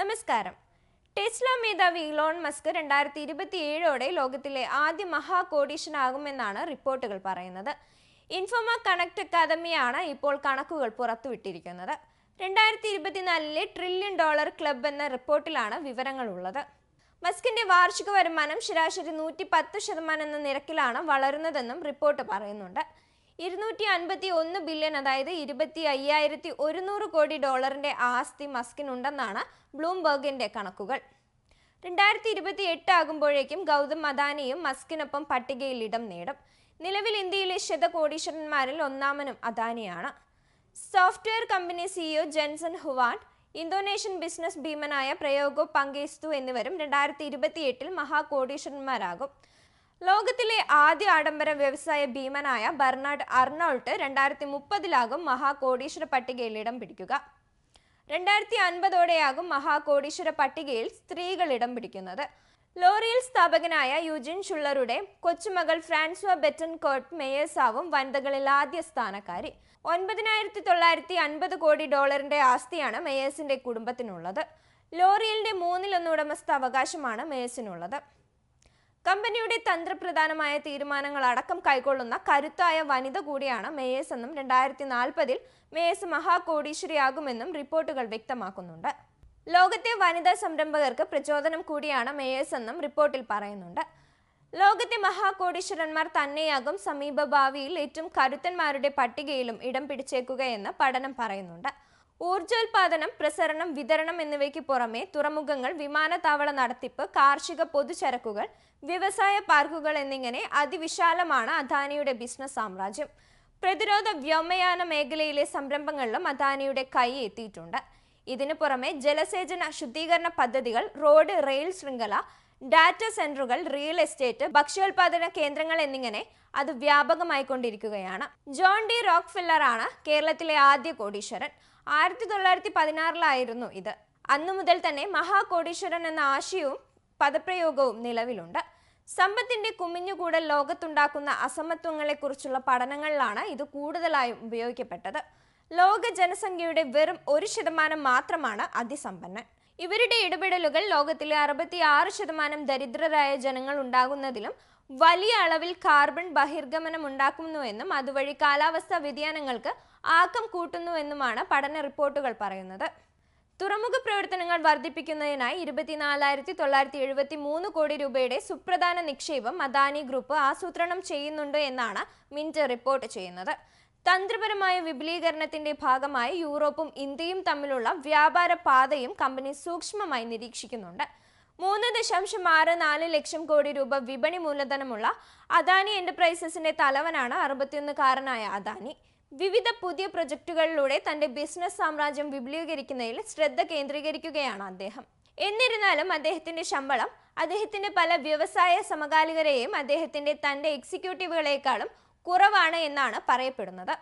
നമസ്കാരം. ടെസ്ല മേധാവി Elon Musk രണ്ടായിരത്തി ഇരുപത്തിയേഴോടെ ലോകത്തിലെ ആദ്യ മഹാകോടീശനാകുമെന്നാണ് റിപ്പോർട്ടുകൾ പറയുന്നത്. ഇൻഫോമ കണക്ട് അക്കാദമിയാണ് ഇപ്പോൾ കണക്കുകൾ പുറത്തുവിട്ടിരിക്കുന്നത്. രണ്ടായിരത്തി ഇരുപത്തിനാലിലെ ട്രില്യൺ ഡോളർ ക്ലബ് എന്ന റിപ്പോർട്ടിലാണ് വിവരങ്ങൾ ഉള്ളത് മസ്കിന്റെ വാർഷിക വരുമാനം ശരാശരി നൂറ്റി പത്ത് ശതമാനം എന്ന നിരക്കിലാണ് വളരുന്നതെന്നും റിപ്പോർട്ട് പറയുന്നുണ്ട്. ഇരുന്നൂറ്റി അൻപത്തി ഒന്ന് ബില്യൺ അതായത് ഇരുപത്തി അയ്യായിരത്തി ഒരുന്നൂറ് കോടി ഡോളറിന്റെ ആസ്തി മസ്കിനുണ്ടെന്നാണ് ബ്ലൂംബർഗിന്റെ കണക്കുകൾ. രണ്ടായിരത്തി ഇരുപത്തി എട്ട് ആകുമ്പോഴേക്കും ഗൗതം അദാനിയും മസ്കിനൊപ്പം പട്ടികയിൽ ഇടം നേടും. നിലവിൽ ഇന്ത്യയിലെ ശതകോടീശ്വരന്മാരിൽ ഒന്നാമനും അദാനിയാണ്. Software company CEO Jensen Huang Indonesian business ഭീമനായ Prajogo Pangestu എന്നിവരും രണ്ടായിരത്തി ഇരുപത്തി എട്ടിൽ മഹാകോടീശ്വരന്മാരാകും. ലോകത്തിലെ ആദ്യ ആഡംബര വ്യവസായ ഭീമനായ ബർണാഡ് അർണോൾട്ട് രണ്ടായിരത്തി മുപ്പതിലാകും മഹാകോടീശ്വര പട്ടികയിൽ ഇടം പിടിക്കുക. രണ്ടായിരത്തി അൻപതോടെയാകും മഹാകോടീശ്വര പട്ടികയിൽ സ്ത്രീകൾ ഇടം പിടിക്കുന്നത്. ലോറിയൽ സ്ഥാപകനായ യുജിൻ ഷുള്ളറുടെ കൊച്ചുമകൾ ഫ്രാൻസ്വ ബെറ്റൻ കോട്ട് മേയേഴ്സാവും വനിതകളിൽ ആദ്യ സ്ഥാനക്കാരി. ഒൻപതിനായിരത്തി തൊള്ളായിരത്തി അൻപത് കോടി ഡോളറിന്റെ ആസ്തിയാണ് മേയേഴ്സിന്റെ കുടുംബത്തിനുള്ളത്. ലോറിയലിന്റെ മൂന്നിലൊന്ന് ഉടമസ്ഥ അവകാശമാണ് മേയേഴ്സിനുള്ളത്. കമ്പനിയുടെ തന്ത്രപ്രധാനമായ തീരുമാനങ്ങൾ അടക്കം കൈക്കൊള്ളുന്ന കരുത്തായ വനിത കൂടിയാണ് മേയേഴ്സ് എന്നും രണ്ടായിരത്തി നാൽപ്പതിൽ മേയേഴ്സ് മഹാകോടീശ്വരിയാകുമെന്നും റിപ്പോർട്ടുകൾ വ്യക്തമാക്കുന്നുണ്ട്. ലോകത്തെ വനിതാ സംരംഭകർക്ക് പ്രചോദനം കൂടിയാണ് മേയേഴ്സ് എന്നും റിപ്പോർട്ടിൽ പറയുന്നുണ്ട്. ലോകത്തെ മഹാകോടീശ്വരന്മാർ തന്നെയാകും സമീപഭാവിയിൽ ഏറ്റവും കരുത്തന്മാരുടെ പട്ടികയിലും ഇടം പിടിച്ചേക്കുകയെന്ന് പഠനം പറയുന്നുണ്ട്. ഊർജോൽപാദനം പ്രസരണം വിതരണം എന്നിവയ്ക്ക് പുറമെ തുറമുഖങ്ങൾ വിമാനത്താവള നടത്തിപ്പ് കാർഷിക പൊതുചരക്കുകൾ വ്യവസായ പാർക്കുകൾ എന്നിങ്ങനെ അതിവിശാലമാണ് അദാനിയുടെ ബിസിനസ് സാമ്രാജ്യം. പ്രതിരോധ വ്യോമയാന മേഖലയിലെ സംരംഭങ്ങളിലും അദാനിയുടെ കൈ എത്തിയിട്ടുണ്ട്. ഇതിനു പുറമെ ജലസേചന ശുദ്ധീകരണ പദ്ധതികൾ റോഡ് റെയിൽ ശൃംഖല ഡാറ്റ സെന്ററുകൾ റിയൽ എസ്റ്റേറ്റ് ഭക്ഷ്യോൽപാദന കേന്ദ്രങ്ങൾ എന്നിങ്ങനെ അത് വ്യാപകമായി കൊണ്ടിരിക്കുകയാണ് ജോൺ ഡി റോക്ക് ഫില്ലറാണ് ആണ് കേരളത്തിലെ ആദ്യ കോടീശ്വരൻ. ആയിരത്തി തൊള്ളായിരത്തി പതിനാറിലായിരുന്നു ഇത്. അന്നു മുതൽ തന്നെ മഹാകോടീശ്വരൻ എന്ന ആശയവും പദപ്രയോഗവും നിലവിലുണ്ട്. സമ്പത്തിന്റെ കുമിഞ്ഞുകൂടൽ ലോകത്തുണ്ടാക്കുന്ന അസമത്വങ്ങളെക്കുറിച്ചുള്ള പഠനങ്ങളിലാണ് ഇത് കൂടുതലായും ഉപയോഗിക്കപ്പെട്ടത്. ലോക ജനസംഖ്യയുടെ വെറും ഒരു ശതമാനം മാത്രമാണ് അതിസമ്പന്നൻ. ഇവരുടെ ഇടപെടലുകൾ ലോകത്തിലെ അറുപത്തി ആറ് ശതമാനം ദരിദ്രരായ ജനങ്ങൾ ഉണ്ടാകുന്നതിലും വലിയ അളവിൽ കാർബൺ ബഹിർഗമനം ഉണ്ടാക്കുന്നുവെന്നും അതുവഴി കാലാവസ്ഥാ വ്യതിയാനങ്ങൾക്ക് ആക്കം കൂട്ടുന്നുവെന്നുമാണ് പഠന റിപ്പോർട്ടുകൾ പറയുന്നത്. തുറമുഖ പ്രവർത്തനങ്ങൾ വർദ്ധിപ്പിക്കുന്നതിനായി ഇരുപത്തിനാലായിരത്തി തൊള്ളായിരത്തി എഴുപത്തി മൂന്ന് കോടി രൂപയുടെ സുപ്രധാന നിക്ഷേപം അദാനി ഗ്രൂപ്പ് ആസൂത്രണം ചെയ്യുന്നുണ്ട് എന്നാണ് മിന്റ് റിപ്പോർട്ട് ചെയ്യുന്നത്. തന്ത്രപരമായ വിപുലീകരണത്തിന്റെ ഭാഗമായി യൂറോപ്പും ഇന്ത്യയും തമ്മിലുള്ള വ്യാപാര പാതയും കമ്പനി സൂക്ഷ്മമായി നിരീക്ഷിക്കുന്നുണ്ട്. മൂന്ന് ദശാംശം ആറ് നാല് ലക്ഷം കോടി രൂപ വിപണി മൂലധനമുള്ള അദാനി എന്റർപ്രൈസസിന്റെ തലവനാണ് അറുപത്തിയൊന്നുകാരനായ അദാനി. വിവിധ പുതിയ പ്രൊജക്ടുകളിലൂടെ തന്റെ ബിസിനസ് സാമ്രാജ്യം വിപുലീകരിക്കുന്നതിൽ ശ്രദ്ധ കേന്ദ്രീകരിക്കുകയാണ് അദ്ദേഹം. എന്നിരുന്നാലും അദ്ദേഹത്തിന്റെ ശമ്പളം അദ്ദേഹത്തിന്റെ പല വ്യവസായ സമകാലികരെയും അദ്ദേഹത്തിന്റെ തന്റെ എക്സിക്യൂട്ടീവുകളെക്കാളും കുറവാണ് എന്നാണ് പറയപ്പെടുന്നത്.